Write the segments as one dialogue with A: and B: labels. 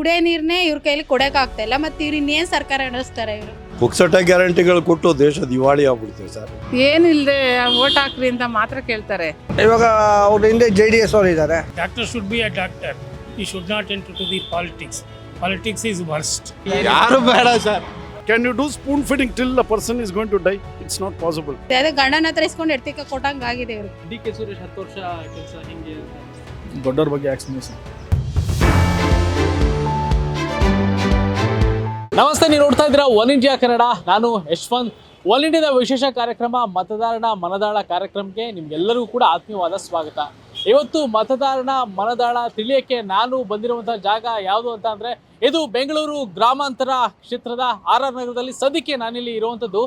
A: ಕುಡಿಯೋ ನೀರನ್ನೇ ಇವ್ರ ಕೈಲಿ ಕೊಡಕ್ ಆಗ್ತಾ ಇಲ್ಲ ಮತ್ತೆ ಇವ್ರು ಇನ್ನೇನ್ ಸರ್ಕಾರ ನಡೆಸ್ತಾರೆ ಇವರು?
B: ಪುಕ್ಸಟ ಗ್ಯಾರಂಟಿಗಳು ಕೊಟ್ಟು ದೇಶ ದಿವಾಳಿ ಆಗ್ಬಿಡ್ತೇವೆ ಸರ್.
C: ಏನಿಲ್ಲದೆ ವೋಟ್ ಹಾಕ್ರಿ ಅಂತ ಮಾತ್ರ ಕೇಳ್ತಾರೆ.
D: ಇವಾಗ ಅವ್ರ ಹಿಂದೆ ಜೆ ಡಿ ಎಸ್ ಅವರು ಇದ್ದಾರೆ
E: doctor should be a doctor he should not enter to the politics. Politics is worst.
B: ಯಾರು ಬೇಡ sir.
F: Can you do spoon feeding till the person is going to die it's not possible.
A: ಅದೇ ಗಂಡನ ಹತ್ರ ಇಸ್ಕೊಂಡು ಎಡ್ತಿಕ ಕೊಟ್ಟಂಗೆ ಆಗಿದೆ ಇವರು.
G: D K Suresh ಹತ್ತು ವರ್ಷ ಕೆಲಸ ಹಿಂಗೆ
F: ದೊಡ್ಡವ್ರ ಬಗ್ಗೆ ಎಕ್ಸ್ಪ್ಲನೇಷನ್
G: ನಮಸ್ತೆ, ನೀವು ನೋಡ್ತಾ ಇದ್ದೀರಾ ಒನ್ ಇಂಡಿಯಾ ಕನ್ನಡ. ನಾನು ಯಶ್ವಂತ್. ಒನ್ ಇಂಡಿಯಾದ ವಿಶೇಷ ಕಾರ್ಯಕ್ರಮ, ಮತದಾರನ ಮನದಾಳ ಕಾರ್ಯಕ್ರಮಕ್ಕೆ ನಿಮ್ಗೆಲ್ಲರಿಗೂ ಕೂಡ ಆತ್ಮೀಯವಾದ ಸ್ವಾಗತ. ಇವತ್ತು ಮತದಾರನ ಮನದಾಳ ತಿಳಿಯಕ್ಕೆ ನಾನು ಬಂದಿರುವಂತಹ ಜಾಗ ಯಾವುದು ಅಂತ ಅಂದ್ರೆ, ಇದು ಬೆಂಗಳೂರು ಗ್ರಾಮಾಂತರ ಕ್ಷೇತ್ರದ ಆರ್ ಆರ್ ನಗರದಲ್ಲಿ ಸದ್ಯಕ್ಕೆ ನಾನಿಲ್ಲಿ ಇರುವಂಥದ್ದು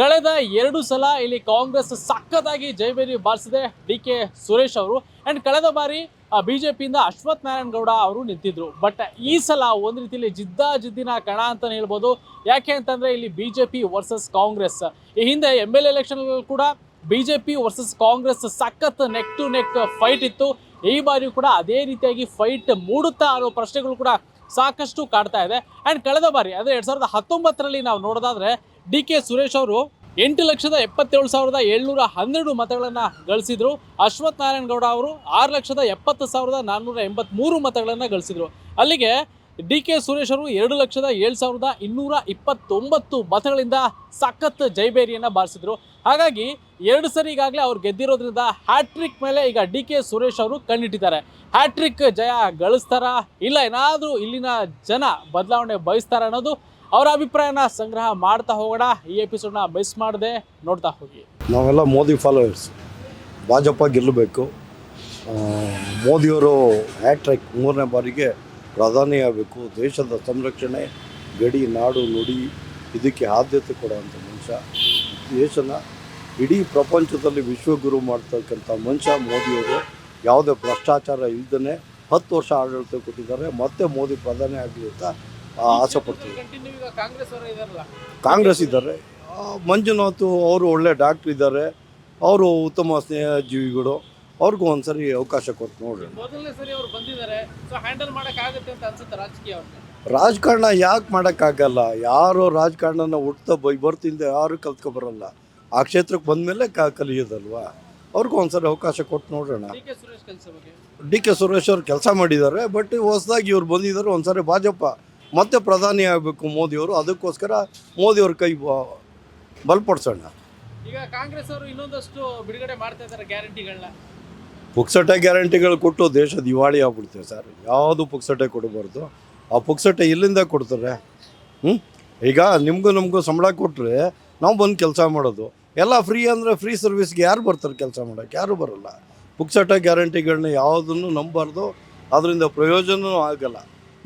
G: ಕಳೆದ ಎರಡು ಸಲ ಇಲ್ಲಿ ಕಾಂಗ್ರೆಸ್ ಸಖತ್ತಾಗಿ ಜೈಬೇರಿ ಬಾರಿಸಿದೆ ಡಿ ಕೆ ಸುರೇಶ್ ಅವರು. ಅಂಡ್ ಕಳೆದ ಬಾರಿ ಬಿ ಜೆ ಪಿಯಿಂದ ಅಶ್ವಥ್ ನಾರಾಯಣ ಗೌಡ ಅವರು ನಿಂತಿದ್ರು. ಬಟ್ ಈ ಸಲ ಒಂದು ರೀತಿಯಲ್ಲಿ ಜಿದ್ದ ಜಿದ್ದಿನ ಕಣ ಅಂತಲೇ ಹೇಳ್ಬೋದು. ಯಾಕೆ ಅಂತಂದರೆ ಇಲ್ಲಿ B J P versus Congress. ಈ ಹಿಂದೆ ಎಂ ಎಲ್ ಎಲೆಕ್ಷನ್ ಕೂಡ B J P versus Congress ಸಖತ್ ನೆಕ್ ಟು ನೆಕ್ ಫೈಟ್ ಇತ್ತು. ಈ ಬಾರಿ ಕೂಡ ಅದೇ ರೀತಿಯಾಗಿ ಫೈಟ್ ಮೂಡುತ್ತಾ ಅನ್ನೋ ಪ್ರಶ್ನೆಗಳು ಕೂಡ ಸಾಕಷ್ಟು ಕಾಡ್ತಾ ಇದೆ. ಆ್ಯಂಡ್ ಕಳೆದ ಬಾರಿ ಅಂದರೆ ಎರಡು ಸಾವಿರದ ಹತ್ತೊಂಬತ್ತರಲ್ಲಿ ನಾವು ನೋಡೋದಾದ್ರೆ ಡಿ ಕೆ ಸುರೇಶ್ ಅವರು ಎಂಟು ಲಕ್ಷದ ಎಪ್ಪತ್ತೇಳು ಸಾವಿರದ ಏಳ್ನೂರ ಹನ್ನೆರಡು ಮತಗಳನ್ನು ಗಳಿಸಿದ್ರು. ಅಶ್ವಥ್ ನಾರಾಯಣ ಗೌಡ ಅವರು ಆರು ಲಕ್ಷದ ಎಪ್ಪತ್ತು ಸಾವಿರದ ನಾನ್ನೂರ ಎಂಬತ್ಮೂರು ಮತಗಳನ್ನು ಗಳಿಸಿದ್ರು. ಅಲ್ಲಿಗೆ ಡಿ ಕೆ ಸುರೇಶ್ ಅವರು ಎರಡು ಲಕ್ಷದ ಏಳು ಸಾವಿರದ ಇನ್ನೂರ ಇಪ್ಪತ್ತೊಂಬತ್ತು ಮತಗಳಿಂದ ಸಖತ್ ಜೈಬೇರಿಯನ್ನು ಬಾರಿಸಿದ್ರು. ಹಾಗಾಗಿ ಎರಡು ಸರಿ ಈಗಾಗಲೇ ಅವ್ರು ಗೆದ್ದಿರೋದ್ರಿಂದ ಹ್ಯಾಟ್ರಿಕ್ ಮೇಲೆ ಈಗ ಡಿ ಕೆ ಸುರೇಶ್ ಅವರು ಕಣ್ಣಿಟ್ಟಿದ್ದಾರೆ. ಹ್ಯಾಟ್ರಿಕ್ ಜಯ ಗಳಿಸ್ತಾರಾ ಇಲ್ಲ ಏನಾದರೂ ಇಲ್ಲಿನ ಜನ ಬದಲಾವಣೆ ಬಯಸ್ತಾರ ಅನ್ನೋದು ಅವರ ಅಭಿಪ್ರಾಯನ ಸಂಗ್ರಹ ಮಾಡ್ತಾ ಹೋಗೋಣ. ಈ ಎಪಿಸೋಡ್ನ ಮಿಸ್ ಮಾಡದೆ ನೋಡ್ತಾ ಹೋಗಿ.
B: ನಾವೆಲ್ಲ ಮೋದಿ ಫಾಲೋವರ್ಸ್ ಭಾಜಪ ಗೆಲ್ಲಬೇಕು. ಮೋದಿಯವರು ಹ್ಯಾಟ್ರಿಕ್ ಮೂರನೇ ಬಾರಿಗೆ ಪ್ರಧಾನಿ ಆಗಬೇಕು. ದೇಶದ ಸಂರಕ್ಷಣೆ, ಗಡಿ, ನಾಡು, ನುಡಿ, ಇದಕ್ಕೆ ಆದ್ಯತೆ ಕೊಡುವಂಥ ಮನುಷ್ಯ. ದೇಶನ ಇಡೀ ಪ್ರಪಂಚದಲ್ಲಿ ವಿಶ್ವಗುರು ಮಾಡ್ತಕ್ಕಂಥ ಮನುಷ್ಯ ಮೋದಿಯವರು. ಯಾವುದೇ ಭ್ರಷ್ಟಾಚಾರ ಇಲ್ಲದೇ ಹತ್ತು ವರ್ಷ ಆಡಳಿತ ಕೊಟ್ಟಿದ್ದಾರೆ. ಮತ್ತೆ ಮೋದಿ ಪ್ರಧಾನಿ ಆಗಲಿ ಅಂತ ಆಸೆ ಪಡ್ತೀವಿ.
G: ಕಾಂಗ್ರೆಸ್
B: ಇದ್ದಾರೆ. ಮಂಜುನಾಥ್ ಅವರು ಒಳ್ಳೆ ಡಾಕ್ಟ್ರ್ ಇದ್ದಾರೆ. ಅವರು ಉತ್ತಮ ಸ್ನೇಹ ಜೀವಿಗಳು ಅವ್ರಿಗೂ ಒಂದ್ಸರಿ ಅವಕಾಶ ಕೊಟ್ಟು ನೋಡ್ರಿ. ರಾಜಕಾರಣ ಯಾಕೆ ಮಾಡೋಕ್ಕಾಗಲ್ಲ? ಯಾರು ರಾಜಕಾರಣನ ಹುಟ್ಟ ಬೈ ಬರ್ತಿಂದ ಯಾರು ಕಲ್ತ್ಕೊಬರಲ್ಲ ಆ ಕ್ಷೇತ್ರಕ್ಕೆ ಬಂದಮೇಲೆ ಕ ಕಲಿಯೋದಲ್ವಾ? ಅವ್ರಿಗೂ ಒಂದ್ಸರಿ ಅವಕಾಶ ಕೊಟ್ಟು ನೋಡೋಣ
G: ಡಿ ಕೆ ಸುರೇಶ್ ಕೆಲಸ
B: ಡಿ ಕೆ ಸುರೇಶ್ ಅವ್ರು ಕೆಲಸ ಮಾಡಿದ್ದಾರೆ ಬಟ್ ಹೊಸದಾಗಿ ಇವ್ರು ಬಂದಿದ್ದಾರೆ ಒಂದ್ಸರಿ ಭಾಜಪ. ಮತ್ತೆ ಪ್ರಧಾನಿ ಆಗಬೇಕು ಮೋದಿಯವರು ಅದಕ್ಕೋಸ್ಕರ ಮೋದಿಯವ್ರ ಕೈ ಬಲಪಡಿಸೋಣ
G: ಈಗ ಕಾಂಗ್ರೆಸ್ ಅವರು ಇನ್ನೊಂದಷ್ಟು ಬಿಡುಗಡೆ ಮಾಡ್ತಾ ಇದ್ದಾರೆ ಗ್ಯಾರಂಟಿಗಳನ್ನ.
B: ಪುಕ್ಸಟೆ ಗ್ಯಾರಂಟಿಗಳು ಕೊಟ್ಟು ದೇಶ ದಿವಾಳಿ ಆಗ್ಬಿಡ್ತೇವೆ ಸರ್. ಯಾವುದು ಪುಕ್ಸಟೆ ಕೊಡಬಾರ್ದು. ಆ ಪುಕ್ಸಟೆ ಇಲ್ಲಿಂದ ಕೊಡ್ತಾರೆ. ಹ್ಞೂ ಈಗ ನಿಮಗೂ ನಮಗೂ ಸಂಬಳ ಕೊಟ್ಟರೆ ನಾವು ಬಂದು ಕೆಲಸ ಮಾಡೋದು. ಎಲ್ಲ ಫ್ರೀ ಅಂದರೆ ಫ್ರೀ ಸರ್ವಿಸ್ಗೆ ಯಾರು ಬರ್ತಾರೆ ಕೆಲಸ ಮಾಡೋಕ್ಕೆ ಯಾರು ಬರೋಲ್ಲ. ಪುಕ್ಸಟೆ ಗ್ಯಾರಂಟಿಗಳನ್ನ ಯಾವುದನ್ನು ನಂಬಬಾರ್ದು ಅದರಿಂದ ಪ್ರಯೋಜನವೂ ಆಗಲ್ಲ.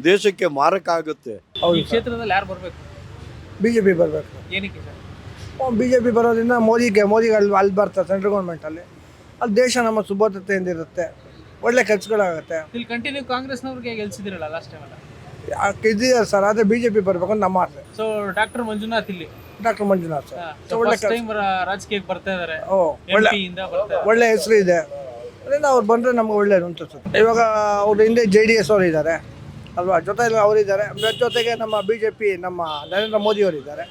B: ದೇಶಕ್ಕೆ ಮಾರಕ ಆಗುತ್ತೆ.
G: ಈ ಕ್ಷೇತ್ರದಲ್ಲಿ ಯಾರು ಬರಬೇಕು?
D: ಬಿ ಜೆ ಪಿ ಬರಬೇಕು.
G: ಏನಕ್ಕೆ ಸರ್?
D: ಬಿ ಜೆ ಪಿ ಬರೋದ್ರಿಂದ ಮೋದಿಗೆ ಮೋದಿಗೆ ಅಲ್ಲಿ ಅಲ್ಲಿ ಬರ್ತಾರೆ ಸೆಂಟ್ರಲ್ ಗೌರ್ಮೆಂಟಲ್ಲಿ ಅಲ್ಲಿ. ದೇಶ ನಮ್ಮ ಸುಭದ್ರತೆಯಿಂದ ಇರುತ್ತೆ. ಒಳ್ಳೆ ಕೆಲಸಗಳಾಗುತ್ತೆ.
G: ಇಲ್ಲಿ ಕಂಟಿನ್ಯೂ ಕಾಂಗ್ರೆಸ್ನವ್ರಿಗೆ ಗೆಲ್ಸಿದಿರಲ್ಲ ಲಾಸ್ಟ್ ಟೈಮ್ ಅಲ್ಲ?
D: ಇದ್ದೀರ ಸರ್? ಆದರೆ ಬಿ ಜೆ ಪಿ ಬರಬೇಕು ಅಂತ ನಮ್ಮ ಆಸೆ.
G: ಸೊ ಡಾಕ್ಟರ್ ಮಂಜುನಾಥ್ ಇಲ್ಲಿ.
D: Doctor Manjunath sir. ಒಳ್ಳೆ
G: ಫಸ್ಟ್ ಟೈಮ್ ರಾಜಕೀಯಕ್ಕೆ ಬರ್ತಾ ಇದ್ದಾರೆ
D: ಓ ಒಳ್ಳೆ
G: ಇಂದ ಬರ್ತಾ
D: ಒಳ್ಳೆ ಹೆಸರು ಇದೆ. ಅದರಿಂದ ಅವ್ರು ಬಂದರೆ ನಮ್ಗೆ ಒಳ್ಳೇದು ಅಂತ ಅನ್ಸುತ್ತೆ. ಇವಾಗ ಅವ್ರ ಹಿಂದೆ ಜೆ ಡಿ ಎಸ್ ಅವರು ಇದ್ದಾರೆ. ಅಲ್ವಾ? ಜೊತೆಯಲ್ಲಿ ಅವರಿದ್ದಾರೆ. ಜೊತೆಗೆ ನಮ್ಮ ಬಿ ಜೆ ಪಿ ನಮ್ಮ ನರೇಂದ್ರ ಮೋದಿ ಅವರಿದ್ದಾರೆ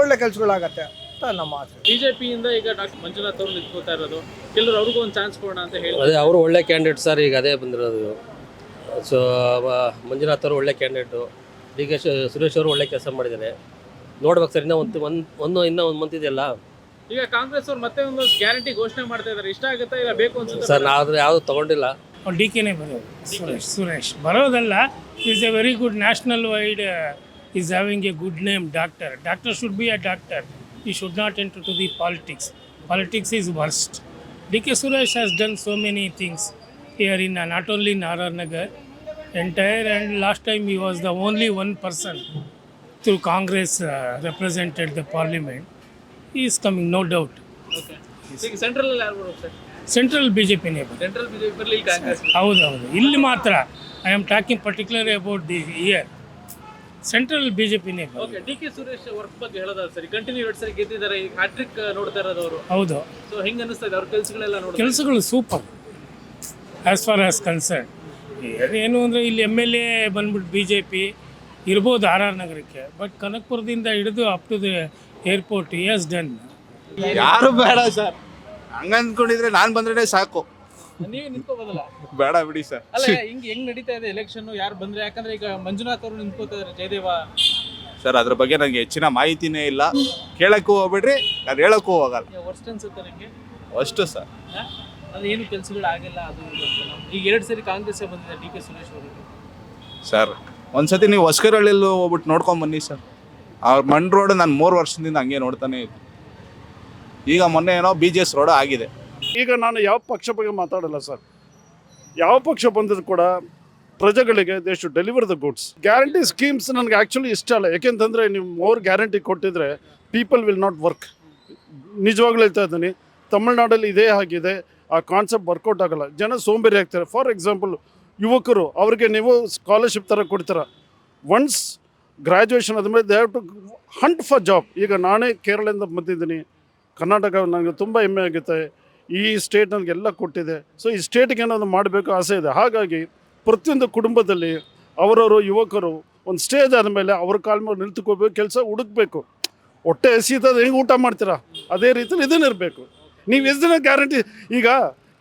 D: ಒಳ್ಳೆ ಕೆಲಸಗಳಾಗತ್ತೆ ಅಂತ ನಮ್ಮ ಆಸೆ.
G: ಬಿಜೆಪಿಯಿಂದ ಈಗ ಡಾಕ್ಟರ್ ಮಂಜುನಾಥ್ ಅವರು ನಿಂತ್ಕೋತಾ ಇರೋದು. ಕೆಲವರು ಅವ್ರಿಗೂ ಒಂದು ಚಾನ್ಸ್ ಕೊಡೋಣ ಅಂತ ಹೇಳಿ
H: ಅದೇ ಅವರು ಒಳ್ಳೆ ಕ್ಯಾಂಡಿಡೇಟ್ ಸರ್ ಈಗ ಅದೇ ಬಂದಿರೋದು. ಸೊ ಮಂಜುನಾಥ್ ಅವರು ಒಳ್ಳೆ ಕ್ಯಾಂಡಿಡೇಟು. ಡಿ ಕೆ ಸುರೇಶ್ ಅವರು ಒಳ್ಳೆ ಕೆಲಸ ಮಾಡಿದ್ದಾರೆ. ನೋಡ್ಬೇಕು ಸರ್ ಇನ್ನೂ ಒಂದು ಒಂದು ಒಂದು ಇನ್ನೂ ಒಂದು ಮಂತ್ ಇದೆಯಲ್ಲ?
G: ಈಗ ಕಾಂಗ್ರೆಸ್ ಅವ್ರು ಮತ್ತೆ ಒಂದು ಗ್ಯಾರಂಟಿ ಘೋಷಣೆ ಮಾಡ್ತಾ ಇದಾರೆ ಇಷ್ಟ ಆಗುತ್ತಾ ಇಲ್ಲ ಬೇಕು ಅನ್ಸುತ್ತೆ
H: ಸರ್ ನಾವು ಯಾವುದು ತೊಗೊಂಡಿಲ್ಲ.
E: ಅವ್ರು ಡಿ ಕೆನೇ ಬರೋದು. Suresh Suresh. ಬರೋದಲ್ಲ is a very good nationwide is having a good name doctor doctor should be a doctor he should not enter to the politics politics is worst D K Suresh has done so many things here in not only in R R Nagar entire and last time he was the only one person through Congress represented the parliament is coming no
G: doubt central
E: central B J P neighbour
G: central BJP ಬರಲಿ ಕಾಂಗ್ರೆಸ್.
E: ಹೌದು ಹೌದು. ಇಲ್ಲಿ ಮಾತ್ರ I am talking particular about the year central B J P neighbour
G: okay D K Suresh work ಬಗ್ಗೆ ಹೇಳೋದ ಸರಿ continue ಎರಡು ಸರಿ ಗೆದ್ದಿದ್ದಾರೆ ಈಗ ಹ್ಯಾಟ್ರಿಕ್ ನೋಡ್ತಾ ಇರೋದು ಅವರು.
E: ಹೌದು.
G: ಸೊ ಹೆಂಗ್ ಅನಿಸ್ತಾ ಇದೆ? ಅವ್ರ ಕೆಲಸಗಳೆಲ್ಲ ನೋಡಿ
E: ಕೆಲಸಗಳು super as far as concern ಏನು ಅಂದರೆ ಇಲ್ಲಿ ಎಂ ಎಲ್ ಎ ಬಂದ್ಬಿಟ್ಟು ಬಿ ಜೆ ಪಿ ಇರ್ಬೋದು ಆರ್ ಆರ್ ನಗರಕ್ಕೆ ಬಟ್ ಕನಕಪುರದಿಂದ ಹಿಡಿದು up to the airport is done
I: ಯಾರು ಬೇಡ ಸರ್ ಹಂಗ ಅಂದ್ಕೊಂಡಿದ್ರೆ ನಾನು ಬಂದ್ರೆ ಸಾಕು.
G: ನೀವೇ ನಿಂತ್ಕೋಬೋದಲ್ಲ
I: ಬೇಡ ಬಿಡಿ ಸರ್.
G: ಅಲ್ಲ ಹಿಂಗ್ ಹೆಂಗ್ ನಡೀತಾ ಇದೆ ಎಲೆಕ್ಷನ್ ಯಾರು ಬಂದ್ರೆ? ಯಾಕಂದ್ರೆ ಈಗ ಮಂಜುನಾಥ್ ಅವರು ನಿಂತ್ಕೋತಾ ಇದಾರೆ ಜಯದೇವ.
I: ಸರ್ ಅದ್ರ ಬಗ್ಗೆ ನನಗೆ ಹೆಚ್ಚಿನ ಮಾಹಿತಿನೇ ಇಲ್ಲ. ಕೇಳಕ್ಕೂ ಹೋಗ್ಬೇಡ್ರಿ ನಾನು ಹೇಳಕ್ಕೂ ಹೋಗಲ್ಲ.
G: ವರ್ಸ್ಟ್ ಅನ್ಸುತ್ತೆ ನಂಗೆ?
I: ಅಷ್ಟು ಸರ್.
G: ಅದು ಏನು ಕೆಲಸಗಳು ಆಗಿಲ್ಲ ಅದು ಇದು ಅಂತ ನಾವು. ಈಗ ಎರಡು ಸರಿ ಕಾಂಗ್ರೆಸ್ ಬಂದಿದೆ ಡಿ ಕೆ ಸುರೇಶ್ ಅವರು
I: ಸರ್ ಒಂದ್ಸತಿ ನೀವು ಹೊಸ್ಕರಳ್ಳಿಯಲ್ಲಿ ಹೋಗ್ಬಿಟ್ಟು ನೋಡ್ಕೊಂಡ್ ಬನ್ನಿ ಸರ್. ಅವ್ರ ಮಣ್ ರೋಡ್ ನಾನು ಮೂರು ವರ್ಷದಿಂದ ಹಂಗೆ ನೋಡ್ತಾನೆ ಇದ್ದೆ. ಈಗ ಮೊನ್ನೆ ಏನೋ ಬಿ ಜೆ ಎಸ್ ರೋಡ್ ಆಗಿದೆ.
F: ಈಗ ನಾನು ಯಾವ ಪಕ್ಷ ಬಗ್ಗೆ ಮಾತಾಡಲ್ಲ ಸರ್. ಯಾವ ಪಕ್ಷ ಬಂದರೂ ಕೂಡ ಪ್ರಜೆಗಳಿಗೆ they should deliver the goods guarantee schemes ನನಗೆ ಆ್ಯಕ್ಚುಲಿ ಇಷ್ಟ ಅಲ್ಲ. ಯಾಕೆಂತಂದರೆ ನೀವು ಮೋರ್ ಗ್ಯಾರಂಟಿ ಕೊಟ್ಟಿದ್ರೆ ಪೀಪಲ್ ವಿಲ್ ನಾಟ್ ವರ್ಕ್ ನಿಜವಾಗ್ಲೂ ಹೇಳ್ತಾ ಇದ್ದೀನಿ, ತಮಿಳ್ನಾಡಲ್ಲಿ ಇದೇ ಆಗಿದೆ. ಆ ಕಾನ್ಸೆಪ್ಟ್ ವರ್ಕೌಟ್ ಆಗಲ್ಲ. ಜನ ಸೋಂಬೇರಿ ಆಗ್ತಾರೆ. ಫಾರ್ ಎಕ್ಸಾಂಪಲ್ ಯುವಕರು, ಅವ್ರಿಗೆ ನೀವು ಸ್ಕಾಲರ್ಶಿಪ್ ಥರ ಕೊಡ್ತೀರ? ಒನ್ಸ್ ಗ್ರ್ಯಾಜುಯೇಷನ್ ಆದಮೇಲೆ they have to hunt for job ಈಗ ನಾನೇ ಕೇರಳದಿಂದ ಬಂದಿದ್ದೀನಿ. ಕರ್ನಾಟಕ ನನಗೆ ತುಂಬ ಹೆಮ್ಮೆ ಆಗುತ್ತೆ. ಈ ಸ್ಟೇಟ್ ನನಗೆಲ್ಲ ಕೊಟ್ಟಿದೆ. ಸೊ ಈ ಸ್ಟೇಟ್ಗೆ ಏನಾದರೂ ಮಾಡಬೇಕು ಆಸೆ ಇದೆ. ಹಾಗಾಗಿ ಪ್ರತಿಯೊಂದು ಕುಟುಂಬದಲ್ಲಿ ಅವರವರು ಯುವಕರು ಒಂದು ಸ್ಟೇಜ್ ಆದಮೇಲೆ ಅವ್ರ ಕಾಲ ಮೇಲೆ ನಿಂತುಕೋಬೇಕು, ಕೆಲಸ ಹುಡುಕ್ಬೇಕು. ಹೊಟ್ಟೆ ಹಸಿತದ, ಹೆಂಗೆ ಊಟ ಮಾಡ್ತೀರಾ? ಅದೇ ರೀತಿಯಲ್ಲಿ ಇದನ್ನು ಇರಬೇಕು. ನೀವು ಎಷ್ಟು ದಿನ ಗ್ಯಾರಂಟಿ ಈಗ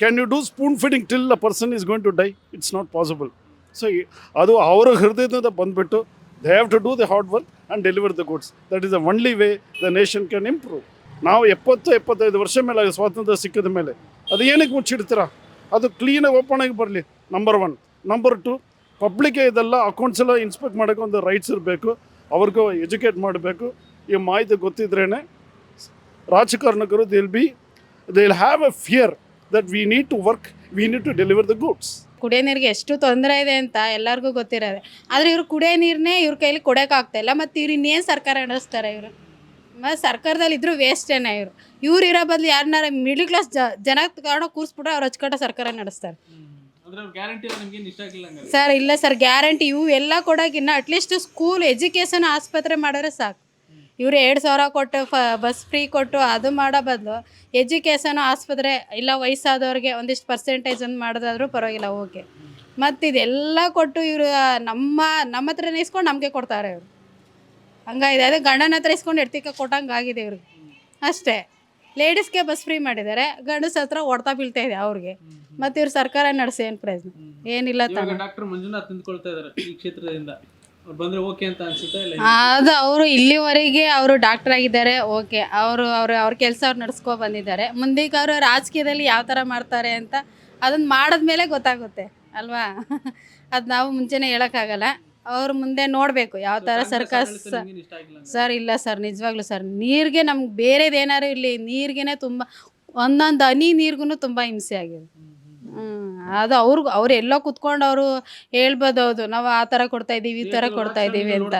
F: can you do spoon feeding till a person is going to die it's not possible so ಅದು ಅವರ ಹೃದಯದಿಂದ ಬಂದುಬಿಟ್ಟು they have to do the hard work and deliver the goods that is the only way the nation can improve ನಾವು ಎಪ್ಪತ್ತು ಎಪ್ಪತ್ತೈದು ವರ್ಷ ಮೇಲೆ ಸ್ವಾತಂತ್ರ್ಯ ಸಿಕ್ಕಿದ ಮೇಲೆ ಅದು ಏನಕ್ಕೆ ಮುಚ್ಚಿಡ್ತೀರಾ? ಅದು ಕ್ಲೀನಾಗಿ ಓಪನ್ ಆಗಿ ಬರಲಿ. ನಂಬರ್ ಒನ್ ನಂಬರ್ ಟು ಪಬ್ಲಿಕ್ಗೆ ಇದೆಲ್ಲ ಅಕೌಂಟ್ಸ್ ಎಲ್ಲ ಇನ್ಸ್ಪೆಕ್ಟ್ ಮಾಡೋಕ್ಕೆ ಒಂದು ರೈಟ್ಸ್ ಇರಬೇಕು. ಅವ್ರಿಗೂ ಎಜುಕೇಟ್ ಮಾಡಬೇಕು. ಈ ಮಾಹಿತಿ ಗೊತ್ತಿದ್ರೇ ರಾಜಕಾರಣಕರು they will be they will have a fear that we need to work we need to deliver the goods
A: ಕುಡಿಯೋ ನೀರಿಗೆ ಎಷ್ಟು ತೊಂದರೆ ಇದೆ ಅಂತ ಎಲ್ಲರಿಗೂ ಗೊತ್ತಿರೋದೆ. ಆದರೆ ಇವರು ಕುಡಿಯೋ ನೀರನ್ನೇ ಇವ್ರ ಕೈಲಿ ಕೊಡೋಕ್ಕಾಗ್ತಾ ಇಲ್ಲ. ಮತ್ತು ಇವ್ರು ಇನ್ನೇನು ಸರ್ಕಾರ ನಡೆಸ್ತಾರೆ ಇವರು? ಮತ್ತು ಸರ್ಕಾರದಲ್ಲಿ ಇದ್ರೂ ವೇಸ್ಟೇನೆ ಇವರು. ಇವ್ರು ಇರೋ ಬದಲು ಯಾರನ್ನಾರ ಮಿಡ್ಲ್ ಕ್ಲಾಸ್ ಜನ ಕಾರಣ ಕೂರಿಸ್ಬಿಟ್ರೆ ಅವ್ರು ಅಚ್ಚುಕಟ್ಟ ಸರ್ಕಾರ ನಡೆಸ್ತಾರೆ. ಸರ್ ಇಲ್ಲ ಸರ್ ಗ್ಯಾರಂಟಿ ಇವು ಎಲ್ಲ ಕೊಡೋಕ್ಕಿನ್ನ ಅಟ್ಲೀಸ್ಟ್ ಸ್ಕೂಲ್ ಎಜುಕೇಷನ್ ಆಸ್ಪತ್ರೆ ಮಾಡಿದ್ರೆ ಸಾಕು. ಇವರು ಎರಡು ಸಾವಿರ ಕೊಟ್ಟು ಫ ಬಸ್ ಫ್ರೀ ಕೊಟ್ಟು ಅದು ಮಾಡೋ ಬದಲು ಎಜುಕೇಷನ್ ಆಸ್ಪತ್ರೆ ಇಲ್ಲ ವಯಸ್ಸಾದವ್ರಿಗೆ ಒಂದಿಷ್ಟು ಪರ್ಸೆಂಟೇಜ್ ಅಂತ ಮಾಡೋದಾದ್ರೂ ಪರವಾಗಿಲ್ಲ ಓಕೆ ಮತ್ತು ಇದೆಲ್ಲ ಕೊಟ್ಟು ಇವರು ನಮ್ಮ ನಮ್ಮ ಹತ್ರನೇ ಇಸ್ಕೊಂಡು ನಮಗೆ ಕೊಡ್ತಾರೆ ಇವರು. ಹಂಗಾಗಿದೆ. ಅದೇ ಗಂಡನ ಹತ್ರ ಇಸ್ಕೊಂಡು ಎಡ್ತಿಕ ಕೊಟ್ಟಂಗೆ ಆಗಿದೆ ಇವ್ರಿಗೆ. ಅಷ್ಟೇ. ಲೇಡೀಸ್ಗೆ ಬಸ್ ಫ್ರೀ ಮಾಡಿದ್ದಾರೆ. ಗಂಡಸ ಹತ್ರ ಹೊಡ್ತಾ ಬೀಳ್ತಾ ಇದೆ ಅವ್ರಿಗೆ. ಮತ್ತೆ ಇವ್ರು ಸರ್ಕಾರ ನಡೆಸಿ ಏನು ಪ್ರಯೋಜನ? ಏನಿಲ್ಲ
G: ಡಾಕ್ಟರ್ ಮಂಜುನಾಥ್ ನಿಂತ್ಕೊಳ್ತಾ ಇದಾರೆ ಈ ಕ್ಷೇತ್ರದಿಂದ. ಬಂದ್ರೆ ಓಕೆ ಅಂತ ಅನ್ಸುತ್ತೆ
A: ಅದು ಅವರು ಇಲ್ಲಿವರೆಗೆ ಅವರು ಡಾಕ್ಟರ್ ಆಗಿದ್ದಾರೆ ಓಕೆ ಅವರು ಅವರು ಅವ್ರ ಕೆಲಸ ಅವ್ರು ನಡೆಸ್ಕೊ ಬಂದಿದ್ದಾರೆ. ಮುಂದಕ್ಕೆ ಅವರು ರಾಜಕೀಯದಲ್ಲಿ ಯಾವ ಥರ ಮಾಡ್ತಾರೆ ಅಂತ ಅದನ್ನು ಮಾಡಿದ್ಮೇಲೆ ಗೊತ್ತಾಗುತ್ತೆ. ಅಲ್ವಾ? ಅದು ನಾವು ಮುಂಚೆನೇ ಹೇಳೋಕ್ಕಾಗಲ್ಲ. ಅವ್ರು ಮುಂದೆ ನೋಡಬೇಕು ಯಾವ ಥರ ಸರ್ಕಾರ ಸ-
G: ನಿಮ್ಗೇನ್ ಇಷ್ಟ ಆಗಿಲ್ಲ ಹಂಗಾರೆ?
A: ಸರ್ ಇಲ್ಲ ಸರ್ ನಿಜವಾಗ್ಲೂ ಸರ್. ನೀರಿಗೆ ನಮ್ಗೆ ಬೇರೆದು ಏನಾರು ಇರಲಿ ನೀರಿಗೆನೆ ತುಂಬ ಒಂದೊಂದು ಹನಿ ನೀರಿಗೂ ತುಂಬ ಹಿಂಸೆ ಆಗಿದೆ. ಹ್ಮ್ ಅದು ಅವ್ರಿಗೆ ಅವ್ರು ಎಲ್ಲೋ ಕುತ್ಕೊಂಡು ಅವರು ಹೇಳ್ಬೋದು ಹೌದು ನಾವು ಆ ಥರ ಕೊಡ್ತಾ ಇದೀವಿ ಈ ಥರ
G: ದೇಶದಲ್ಲಿ
A: ಕೊಡ್ತಾ
G: ಇದೀವಿ
A: ಅಂತ.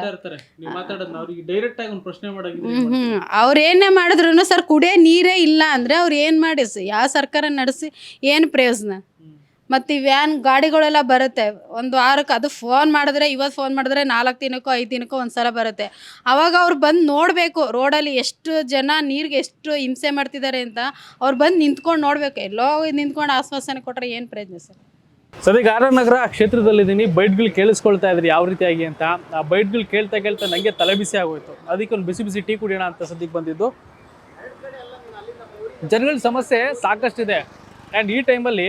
A: ಹ್ಮ್ ಅವ್ರು ಏನೇ ಮಾಡಿದ್ರು ಸರ್ ಕುಡಿಯೋ ನೀರೇ ಇಲ್ಲ ಅಂದರೆ ಅವ್ರು ಏನು ಮಾಡಿ ಯಾವ ಸರ್ಕಾರ ನಡೆಸಿ ಏನು ಪ್ರಯೋಜನ? ಮತ್ತು ವ್ಯಾನ್ ಗಾಡಿಗಳೆಲ್ಲ ಬರುತ್ತೆ. ಒಂದು ವಾರಕ್ಕೆ ಅದು ಫೋನ್ ಮಾಡಿದ್ರೆ ಇವತ್ತು ಫೋನ್ ಮಾಡಿದ್ರೆ ನಾಲ್ಕು ದಿನಕ್ಕೋ, ಐದು ದಿನಕ್ಕೋ ಒಂದು ಸಲ ಬರುತ್ತೆ. ಅವಾಗ ಅವ್ರು ಬಂದು ನೋಡಬೇಕು ರೋಡಲ್ಲಿ ಎಷ್ಟು ಜನ ನೀರಿಗೆ ಎಷ್ಟು ಹಿಂಸೆ ಮಾಡ್ತಿದ್ದಾರೆ ಅಂತ. ಅವ್ರು ಬಂದು ನಿಂತ್ಕೊಂಡು ನೋಡಬೇಕು. ಎಲ್ಲೋ ನಿಂತ್ಕೊಂಡು ಆಶ್ವಾಸನೆ ಕೊಟ್ಟರೆ ಏನು ಪ್ರಯೋಜನ ಸರ್?
G: ಆರ್ ಆರ್ ನಗರ ಕ್ಷೇತ್ರದಲ್ಲಿದ್ದೀನಿ. ಬೈಟ್ಗಳು ಕೇಳಿಸ್ಕೊಳ್ತಾ ಇದ್ರಿ ಯಾವ ರೀತಿಯಾಗಿ ಅಂತ. ಆ ಬೈಟ್ಗಳು ಕೇಳ್ತಾ ಕೇಳ್ತಾ ನನಗೆ ತಲೆ ಬಿಸಿ ಆಗೋಯ್ತು. ಅದಕ್ಕೆ ಒಂದು ಬಿಸಿ ಬಿಸಿ ಟೀ ಕುಡಿಯೋಣ ಅಂತ ಸದ್ಯಕ್ಕೆ ಬಂದಿದ್ದು. ಜನಗಳ ಸಮಸ್ಯೆ ಸಾಕಷ್ಟಿದೆ. ಆ್ಯಂಡ್ ಈ ಟೈಮಲ್ಲಿ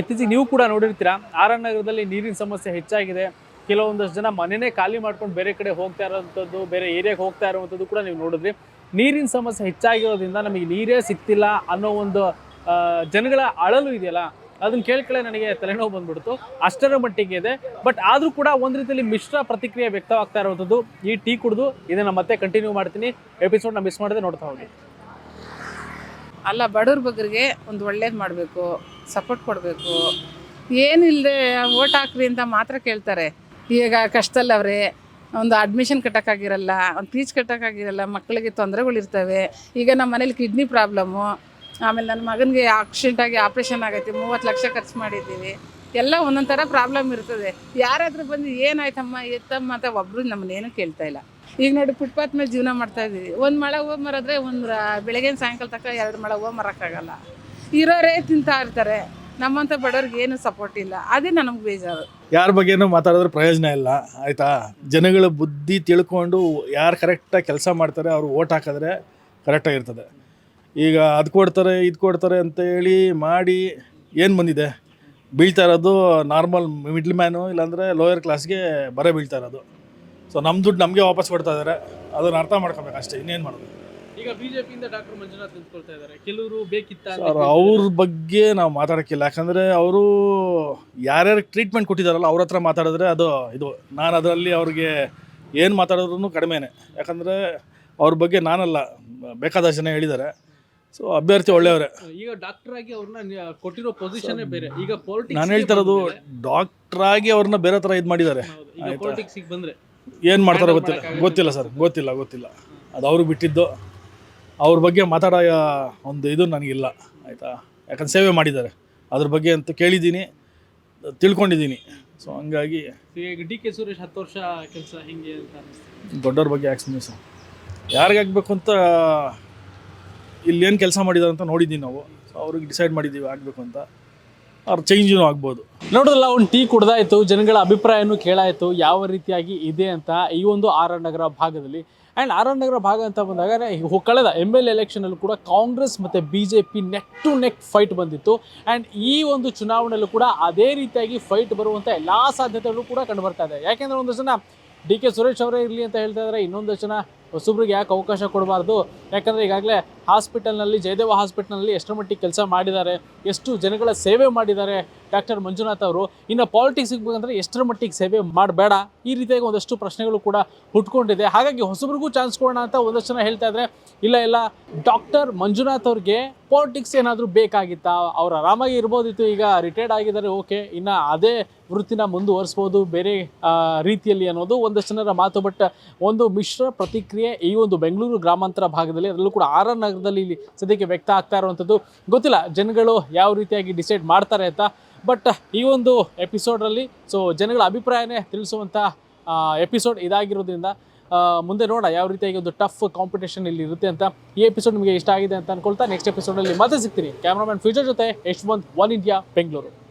G: ಇತ್ತೀಚೆಗೆ ನೀವು ಕೂಡ ನೋಡಿರ್ತೀರಾ ಆರ್ ನಗರದಲ್ಲಿ ನೀರಿನ ಸಮಸ್ಯೆ ಹೆಚ್ಚಾಗಿದೆ. ಕೆಲವೊಂದಷ್ಟು ಜನ ಮನೆನೇ ಖಾಲಿ ಮಾಡ್ಕೊಂಡು ಬೇರೆ ಕಡೆ ಹೋಗ್ತಾ ಇರೋವಂಥದ್ದು, ಬೇರೆ ಏರಿಯಾಗೆ ಹೋಗ್ತಾ ಇರುವಂಥದ್ದು ಕೂಡ ನೀವು ನೋಡಿದ್ರಿ. ನೀರಿನ ಸಮಸ್ಯೆ ಹೆಚ್ಚಾಗಿರೋದ್ರಿಂದ ನಮಗೆ ನೀರೇ ಸಿಗ್ತಿಲ್ಲ ಅನ್ನೋ ಒಂದು ಜನಗಳ ಅಳಲು ಇದೆಯಲ್ಲ, ಅದನ್ನ ಕೇಳ್ಕೊಳ್ಳೆ ನನಗೆ ತಲೆನೋವು ಬಂದ್ಬಿಡ್ತು. ಅಷ್ಟರ ಮಟ್ಟಿಗೆ ಇದೆ. ಬಟ್ ಆದರೂ ಕೂಡ ಒಂದು ರೀತಿಯಲ್ಲಿ ಮಿಶ್ರ ಪ್ರತಿಕ್ರಿಯೆ ವ್ಯಕ್ತವಾಗ್ತಾ ಇರುವಂಥದ್ದು. ಈ ಟೀ ಕುಡಿದು ಇದನ್ನು ಮತ್ತೆ ಕಂಟಿನ್ಯೂ ಮಾಡ್ತೀನಿ. ಎಪಿಸೋಡ್ನ ಮಿಸ್ ಮಾಡದೆ ನೋಡ್ತಾ ಹೋಗಿ.
C: ಅಲ್ಲ, ಬಡವ್ರ ಬಗ್ಗರಿಗೆ ಒಂದು ಒಳ್ಳೇದು ಮಾಡಬೇಕು. ಸಪೋರ್ಟ್ ಕೊಡಬೇಕು. ಏನಿಲ್ಲದೆ ಓಟ್ ಹಾಕ್ರಿ ಅಂತ ಮಾತ್ರ ಕೇಳ್ತಾರೆ. ಈಗ ಕಷ್ಟದಲ್ಲವ್ರೆ ಒಂದು ಅಡ್ಮಿಷನ್ ಕಟ್ಟೋಕ್ಕಾಗಿರಲ್ಲ, ಒಂದು ಫೀಸ್ ಕಟ್ಟೋಕ್ಕಾಗಿರಲ್ಲ, ಮಕ್ಕಳಿಗೆ ತೊಂದರೆಗಳಿರ್ತವೆ ಈಗ ನಮ್ಮ ಮನೇಲಿ ಕಿಡ್ನಿ ಪ್ರಾಬ್ಲಮ್ಮು ಆಮೇಲೆ ನನ್ನ ಮಗನಿಗೆ ಆಕ್ಸಿಡೆಂಟಾಗಿ ಆಪ್ರೇಷನ್ ಆಗೈತಿ, ಮೂವತ್ತು ಲಕ್ಷ ಖರ್ಚು ಮಾಡಿದ್ದೀವಿ. ಎಲ್ಲ ಒಂದೊಂದು ಥರ ಪ್ರಾಬ್ಲಮ್ ಇರ್ತದೆ. ಯಾರಾದರೂ ಬಂದು, ಏನಾಯ್ತಮ್ಮ, ಎತ್ತಮ್ಮ ಅಂತ ಒಬ್ಬರು ನಮ್ಮನ್ನೇನು ಕೇಳ್ತಾ ಇಲ್ಲ. ಈಗ ನೋಡಿ ಫುಟ್ಪಾತ್ ಮೇಲೆ ಜೀವನ ಮಾಡ್ತಾ ಇದ್ದೀವಿ. ಒಂದು ಮಳೆ ಹೋಗಿ ಮರದ್ರೆ ಒಂದು ಬೆಳಗ್ಗೆ ಸಾಯಂಕಾಲ ತಕ್ಕ ಎರಡು ಮಳೆ ಹೋಗಿ ಮರೋಕ್ಕಾಗಲ್ಲ. ಇರೋರೇ ತಿಂತಾ ಇರ್ತಾರೆ. ನಮ್ಮಂಥ ಬಡವ್ರಿಗೆ ಏನು ಸಪೋರ್ಟ್ ಇಲ್ಲ. ಅದೇ ನನಗೆ ಬೇಜಾರು.
J: ಯಾರ ಬಗ್ಗೆನೂ ಮಾತಾಡಿದ್ರೆ ಪ್ರಯೋಜನ ಇಲ್ಲ. ಆಯಿತಾ? ಜನಗಳ ಬುದ್ಧಿ ತಿಳ್ಕೊಂಡು ಯಾರು ಕರೆಕ್ಟಾಗಿ ಕೆಲಸ ಮಾಡ್ತಾರೆ ಅವರು ಓಟ್ ಹಾಕಿದ್ರೆ ಕರೆಕ್ಟಾಗಿರ್ತದೆ ಈಗ ಅದು ಕೊಡ್ತಾರೆ, ಇದು ಕೊಡ್ತಾರೆ ಅಂತ ಹೇಳಿ ಮಾಡಿ ಏನು ಬಂದಿದೆ? ಬೀಳ್ತಾ ಇರೋದು ನಾರ್ಮಲ್ ಮಿಡ್ಲ್ ಮ್ಯಾನು ಇಲ್ಲಾಂದರೆ ಲೋಯರ್ ಕ್ಲಾಸ್ಗೆ ಬರ ಬೀಳ್ತಾ ಇರೋದು. ಸೊ ನಮ್ಮ ದುಡ್ಡು ನಮಗೆ ವಾಪಸ್ ಕೊಡ್ತಾ ಇದ್ದಾರೆ ಅದನ್ನು ಅರ್ಥ ಮಾಡ್ಕೊಬೇಕು ಅಷ್ಟೇ. ಇನ್ನೇನು ಮಾಡೋದು?
G: ಈಗ ಬಿಜೆಪಿಯಿಂದ ಡಾಕ್ಟರ್ ಮಂಜುನಾಥ್ ನಿಂತ್ಕೊಳ್ತಾ ಇದ್ದಾರೆ. ಕೆಲವರು ಬೇಕಿತ್ತ ಅಂತ
J: ಸರ್ ಅವ್ರ ಬಗ್ಗೆ ನಾವು ಮಾತಾಡೋಕ್ಕಿಲ್ಲ. ಯಾಕಂದರೆ ಅವರು ಯಾರ್ಯಾರು ಟ್ರೀಟ್ಮೆಂಟ್ ಕೊಟ್ಟಿದ್ದಾರಲ್ಲ ಅವ್ರ ಹತ್ರ ಮಾತಾಡಿದ್ರೆ ಅದು ಇದು. ನಾನು ಅದರಲ್ಲಿ ಅವ್ರಿಗೆ ಏನು ಮಾತಾಡಿದ್ರು ಕಡಿಮೆನೆ. ಯಾಕಂದರೆ ಅವ್ರ ಬಗ್ಗೆ ನಾನಲ್ಲ ಬೇಕಾದಷ್ಟು ಜನ ಹೇಳಿದ್ದಾರೆ. ಸೊ ಅಭ್ಯರ್ಥಿ ಒಳ್ಳೆಯವರೇ.
G: ಈಗ ಡಾಕ್ಟರ್ ಆಗಿ ಅವ್ರನ್ನ ಕೊಟ್ಟಿರೋ ಪೊಸಿಷನ್ ಬೇರೆ. ಈಗ ಪಾಲಿಟಿಕ್ಸ್
J: ನಾನು ಹೇಳ್ತಾ ಇರೋದು ಡಾಕ್ಟ್ರಾಗಿ ಅವ್ರನ್ನ ಬೇರೆ ಥರ ಇದು ಮಾಡಿದ್ದಾರೆ.
G: ಈಗ ಬಂದ್ರೆ
J: ಏನು ಮಾಡ್ತಾರೋ ಗೊತ್ತಿಲ್ಲ. ಗೊತ್ತಿಲ್ಲ ಸರ್ ಗೊತ್ತಿಲ್ಲ ಗೊತ್ತಿಲ್ಲ. ಅದು ಅವ್ರಿಗೆ ಬಿಟ್ಟಿದ್ದು. ಅವ್ರ ಬಗ್ಗೆ ಮಾತಾಡೋ ಒಂದು ಇದು ನನಗಿಲ್ಲ ಆಯಿತಾ? ಯಾಕಂದ್ರೆ ಸೇವೆ ಮಾಡಿದ್ದಾರೆ. ಅದ್ರ ಬಗ್ಗೆ ಅಂತ ಕೇಳಿದ್ದೀನಿ ತಿಳ್ಕೊಂಡಿದ್ದೀನಿ. ಸೊ ಹಂಗಾಗಿ
G: ಈಗ ಡಿ ಕೆ ಸುರೇಶ್ ಹತ್ತು ವರ್ಷ ಕೆಲಸ ಹಿಂಗೆ ಅಂತ
J: ದೊಡ್ಡವ್ರ ಬಗ್ಗೆ ಯಾಕೆ ಯಾರಿಗಾಗಬೇಕು ಸರ್? ಯಾರಿಗಾಗಬೇಕು ಅಂತ ಇಲ್ಲೇನು ಕೆಲಸ ಮಾಡಿದ್ದಾರೆ ಅಂತ ನೋಡಿದ್ದೀವಿ ನಾವು. ಸೊ ಅವ್ರಿಗೆ ಡಿಸೈಡ್ ಮಾಡಿದ್ದೀವಿ ಆಗಬೇಕು ಅಂತ. ಅವ್ರ ಚೇಂಜೂ ಆಗ್ಬೋದು.
G: ನೋಡಿದ್ರಲ್ಲ ಒಂದು ಟೀ ಕುಡ್ದಾಯ್ತು, ಜನಗಳ ಅಭಿಪ್ರಾಯನೂ ಕೇಳಾಯಿತು, ಯಾವ ರೀತಿಯಾಗಿ ಇದೆ ಅಂತ ಈ ಒಂದು ಆರ್ ನಗರ ಭಾಗದಲ್ಲಿ. ಆ್ಯಂಡ್ ಆರ್ ಆರ್ ನಗರ ಭಾಗ ಅಂತ ಬಂದಾಗ ಕಳೆದ ಎಂ ಎಲ್ ಎಲೆಕ್ಷನಲ್ಲೂ ಕೂಡ ಕಾಂಗ್ರೆಸ್ ಮತ್ತು B J P neck to neck fight ಬಂದಿತ್ತು. ಆ್ಯಂಡ್ ಈ ಒಂದು ಚುನಾವಣೆಯಲ್ಲೂ ಕೂಡ ಅದೇ ರೀತಿಯಾಗಿ ಫೈಟ್ ಬರುವಂಥ ಎಲ್ಲ ಸಾಧ್ಯತೆಗಳು ಕೂಡ ಕಂಡು ಬರ್ತಾ ಇದೆ. ಯಾಕೆಂದರೆ ಒಂದಷ್ಟು ಜನ ಡಿ ಕೆ ಸುರೇಶ್ ಅವರೇ ಇರಲಿ ಅಂತ ಹೇಳ್ತಾ ಇದ್ದಾರೆ, ಇನ್ನೊಂದಷ್ಟು ಜನ ಹೊಸಬ್ರಿಗೆ ಯಾಕೆ ಅವಕಾಶ ಕೊಡಬಾರ್ದು? ಯಾಕಂದರೆ ಈಗಾಗಲೇ ಹಾಸ್ಪಿಟಲ್ನಲ್ಲಿ, ಜಯದೇವ ಹಾಸ್ಪಿಟಲ್ನಲ್ಲಿ ಎಷ್ಟರ ಮಟ್ಟಿಗೆ ಕೆಲಸ ಮಾಡಿದ್ದಾರೆ, ಎಷ್ಟು ಜನಗಳ ಸೇವೆ ಮಾಡಿದ್ದಾರೆ ಡಾಕ್ಟರ್ ಮಂಜುನಾಥ್ ಅವರು. ಇನ್ನು ಪಾಲಿಟಿಕ್ಸ್ ಸಿಗ್ಬೇಕಂದ್ರೆ ಎಷ್ಟರ ಮಟ್ಟಿಗೆ ಸೇವೆ ಮಾಡಬೇಡ? ಈ ರೀತಿಯಾಗಿ ಒಂದಷ್ಟು ಪ್ರಶ್ನೆಗಳು ಕೂಡ ಹುಟ್ಕೊಂಡಿದೆ. ಹಾಗಾಗಿ ಹೊಸಬ್ರಿಗೂ ಚಾನ್ಸ್ ಕೊಡೋಣ ಅಂತ ಒಂದಷ್ಟು ಜನ ಹೇಳ್ತಾ ಇದ್ದಾರೆ ಇಲ್ಲ ಇಲ್ಲ, ಡಾಕ್ಟರ್ ಮಂಜುನಾಥ್ ಅವ್ರಿಗೆ ಪಾಲಿಟಿಕ್ಸ್ ಏನಾದರೂ ಬೇಕಾಗಿತ್ತಾ? ಅವ್ರು ಆರಾಮಾಗಿ ಇರ್ಬೋದಿತ್ತು, ಈಗ ರಿಟೈರ್ಡ್ ಆಗಿದ್ದಾರೆ, ಓಕೆ. ಇನ್ನು ಅದೇ ವೃತ್ತಿನ ಮುಂದುವರಿಸ್ಬೋದು, ಬೇರೆ ರೀತಿಯಲ್ಲಿ ಅನ್ನೋದು ಒಂದಷ್ಟು ಜನರ ಮಾತು. ಬಟ್ ಒಂದು ಮಿಶ್ರ ಪ್ರತಿಕ್ರಿಯೆ ಈ ಒಂದು ಬೆಂಗಳೂರು ಗ್ರಾಮಾಂತರ ಭಾಗದಲ್ಲಿ, ಅದರಲ್ಲೂ ಕೂಡ ಆರ್ ಆರ್ ನಗರದಲ್ಲಿ ಇಲ್ಲಿ ಸದ್ಯಕ್ಕೆ ವ್ಯಕ್ತ ಆಗ್ತಾ ಇರುವಂಥದ್ದು. ಗೊತ್ತಿಲ್ಲ ಜನಗಳು ಯಾವ ರೀತಿಯಾಗಿ ಡಿಸೈಡ್ ಮಾಡ್ತಾರೆ ಅಂತ ಬಟ್ ಈ ಒಂದು ಎಪಿಸೋಡಲ್ಲಿ ಸೊ ಜನಗಳ ಅಭಿಪ್ರಾಯನೇ ತಿಳಿಸುವಂಥ ಎಪಿಸೋಡ್ ಇದಾಗಿರೋದ್ರಿಂದ ಮುಂದೆ ನೋಡ ಯಾವ ರೀತಿಯಾಗಿ ಒಂದು ಟಫ್ ಕಾಂಪಿಟೇಷನ್ ಇಲ್ಲಿ ಇರುತ್ತೆ ಅಂತ. ಈ ಎಪಿಸೋಡ್ ನಿಮಗೆ ಇಷ್ಟ ಆಗಿದೆ ಅಂತ ಅನ್ಕೊಳ್ತಾ ನೆಕ್ಸ್ಟ್ ಎಪಿಸೋಡಲ್ಲಿ ಮತ್ತೆ ಸಿಗ್ತೀನಿ. ಕ್ಯಾಮ್ರಾಮನ್ ಫ್ಯೂಚರ್ ಜೊತೆ ಯಶ್ವಂತ್ ಒನ್ ಇಂಡಿಯಾ ಬೆಂಗಳೂರು